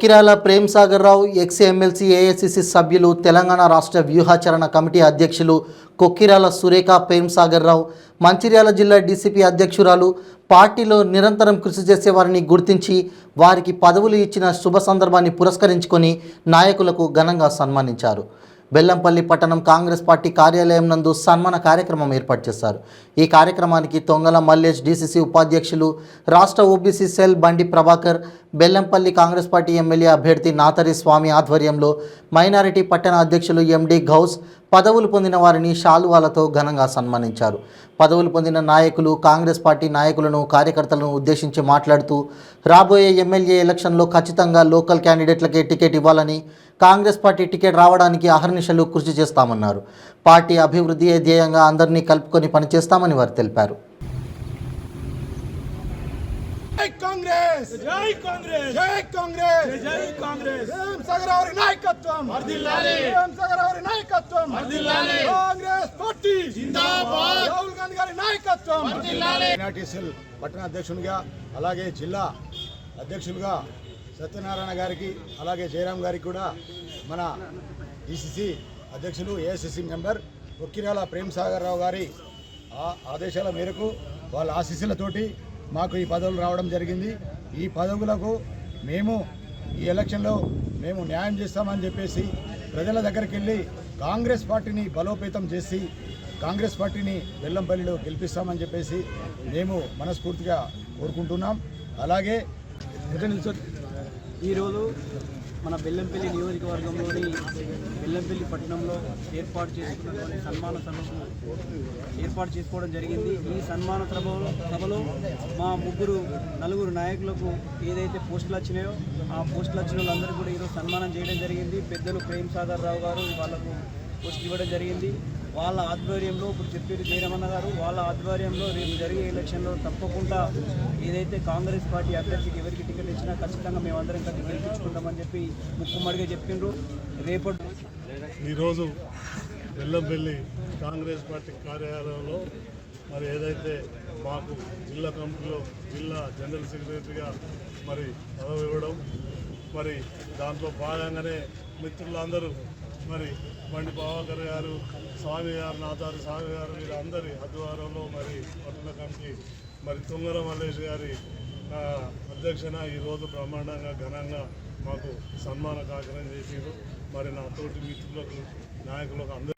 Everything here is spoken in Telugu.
Kokkirala Prem Sagar Rao ex MLC AICC సభ్యులు తెలంగాణ రాష్ట్ర వ్యూహాచరణ కమిటీ అధ్యక్షులు కొక్కిరాల సురేఖ ప్రేమ్ సాగర్ రావు మంచిర్యాల జిల్లా డీసీపీ అధ్యక్షురాలు పార్టీలో నిరంతరం కృషి చేసే వారిని గుర్తించి వారికి పదవులు ఇచ్చిన శుభ సందర్భాన్ని పురస్కరించుకొని నాయకులకు ఘనంగా సన్మానించారు. బెల్లంపల్లి పట్టణం కాంగ్రెస్ పార్టీ కార్యాలయం నందు సన్మాన కార్యక్రమం ఏర్పాటు చేశారు. ఈ కార్యక్రమానికి తొంగల మల్లేష్ డీసీసీ ఉపాధ్యక్షులు రాష్ట్ర OBC cell Bandi Prabhakar Bellampalli congress party MLA అభ్యర్థి నాతరి స్వామి ఆధ్వర్యంలో మైనారిటీ పట్టణ అధ్యక్షులు ఎండి గౌస్ పదవులు పొందిన వారిని శాలువాలతో ఘనంగా సన్మానించారు. పదవులు పొందిన నాయకులు కాంగ్రెస్ పార్టీ నాయకులను కార్యకర్తలను ఉద్దేశించి మాట్లాడుతూ రాబోయే ఎమ్మెల్యే ఎలక్షన్లో ఖచ్చితంగా లోకల్ క్యాండిడేట్లకే టికెట్ ఇవ్వాలని కాంగ్రెస్ పార్టీ టికెట్ రావడానికి అహర్నిశలు కృషి చేస్తామన్నారు. పార్టీ అభివృద్ధియే ధ్యేయంగా అందరినీ కలుపుకొని పనిచేస్తామని వారు తెలిపారు. జై కాంగ్రెస్! జై కాంగ్రెస్! జై కాంగ్రెస్! జై కాంగ్రెస్! సాగర్ నాయకత్వం! సాగర్ నాయకత్వం. వర్ధిల్లాలి. Congress party. జిందాబాద్. రాహుల్ గాంధీ గారి నాయకత్వం. పట్టణ అధ్యక్షునిగా అలాగే జిల్లా అధ్యక్షులుగా సత్యనారాయణ గారికి అలాగే జయరాం గారికి కూడా మన డిసిసి అధ్యక్షులు ఏఐసిసి మెంబర్ ఒక్కిరాల ప్రేమ్ సాగర్ రావు గారి ఆ- ఆదేశాల మేరకు వాళ్ళ ఆశీస్సులతోటి మాకు ఈ పదవులు రావడం జరిగింది. ఈ పదవులకు మేము ఈ ఎలక్షన్లో మేము న్యాయం చేస్తామని చెప్పేసి ప్రజల దగ్గరికి వెళ్ళి కాంగ్రెస్ పార్టీని బలోపేతం చేసి కాంగ్రెస్ పార్టీని బెల్లంపల్లిలో గెలిపిస్తామని చెప్పేసి మేము మనస్ఫూర్తిగా కోరుకుంటున్నాం. అలాగే ఈరోజు మన బెల్లంపల్లి నియోజకవర్గంలోని బెల్లంపల్లి పట్టణంలో ఏర్పాటు చేసుకున్నటువంటి సన్మాన సభకు ఏర్పాటు చేసుకోవడం జరిగింది. ఈ సన్మాన సభలో సభలో మా ముగ్గురు నలుగురు నాయకులకు ఏదైతే పోస్టులు వచ్చినాయో ఆ పోస్టులు వచ్చిన వాళ్ళందరూ కూడా ఈరోజు సన్మానం చేయడం జరిగింది. పెద్దలు ప్రేమ్ సాగర్ రావు గారు వాళ్ళకు పోస్టులు ఇవ్వడం జరిగింది. వాళ్ళ ఆధ్వర్యంలో ఇప్పుడు చెప్పేది జయరమణ గారు వాళ్ళ ఆధ్వర్యంలో రేపు జరిగే ఎలక్షన్లో తప్పకుండా ఏదైతే కాంగ్రెస్ పార్టీ అభ్యర్థికి ఎవరికి టికెట్ ఇచ్చినా ఖచ్చితంగా మేమందరం కలిసి గెలిపించుకుంటామని చెప్పి ముక్కుమ్మడిగా చెప్పిండ్రు. రేపటి ఈరోజు బెల్లంపల్లి కాంగ్రెస్ పార్టీ కార్యాలయంలో మరి ఏదైతే మాకు జిల్లా కమిటీలో జిల్లా జనరల్ సెక్రటరీగా మరి పదవి ఇవ్వడం మరి దాంట్లో భాగంగానే మిత్రులందరూ మరి బండి ప్రభాకర్ గారు స్వామి గారు నాతారు స్వామి గారు వీళ్ళందరి ఆధ్వర్యంలో మరి పట్టణ కమిటీ మరి తుంగర మల్లేష్ గారి అధ్యక్షన ఈరోజు బ్రహ్మాండంగా ఘనంగా మాకు సన్మాన కార్యక్రమం చేసారు మరి నా తోటి మిత్రులకు నాయకులకు అందరూ